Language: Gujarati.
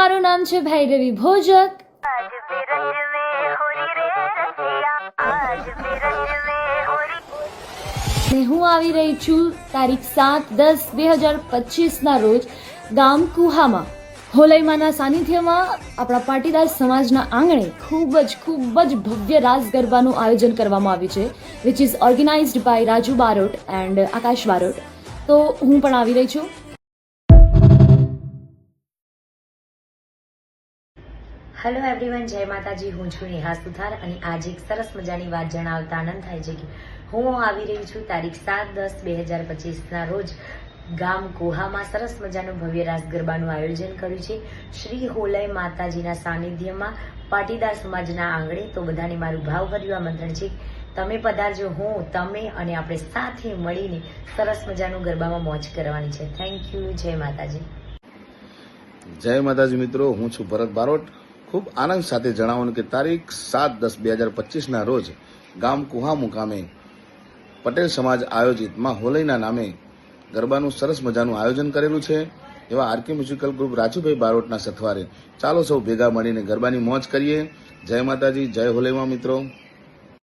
મારું નામ છે ભૈરવી ભોજક. હું આવી રહી છું તારીખ સાત દસ બે હજાર પચીસના રોજ ગામ કુહામાં. હોલૈમાના સાનિધ્યમાં આપણા પાટીદાર સમાજના આંગણે ખૂબ જ ખૂબ જ ભવ્ય રાસ ગરબાનું આયોજન કરવામાં આવ્યું છે which is organised by Raju Barot and Akash Barot. તો હું પણ આવી રહી છું. હેલો એવરીવન જય માતાજી. હું છું નેહા સુથાર અને આજે એક સરસ મજાની વાત જણાવતા આનંદ થાય છે કે હું આવી રહી છું તારીખ સાત દસ બે હજાર પચીસના રોજ ગામ કોહામાં સરસ મજાનું ભવ્ય રાસ ગરબાનું આયોજન કર્યું છે. શ્રી હોલય માતાજીના સાનિધ્યમાં પાટીદાર સમાજના આંગણે તો બધાને મારું ભાવભર્યું આમંત્રણ છે. તમે પધારજો, હું, તમે અને આપણે સાથે મળીને સરસ મજાનું ગરબામાં મોજ કરવાની છે. થેન્ક યુ જય માતાજી. જય માતાજી મિત્રો, હું છું ભરત બારોટ. ખૂબ આનંદ સાથે જણાવવાનું કે તારીખ સાત દસ બે હજાર પચીસના રોજ ગામ કુહા મુકામે પટેલ સમાજ આયોજિતમાં હોલઈના નામે ગરબાનું સરસ મજાનું આયોજન કરેલું છે. એવા આરકે મ્યુઝિકલ ગ્રુપ રાજુભાઈ બારોટના સથવારે ચાલો સૌ ભેગા મળીને ગરબાની મોજ કરીએ. જય માતાજી, જય હોલઈમાં મિત્રો.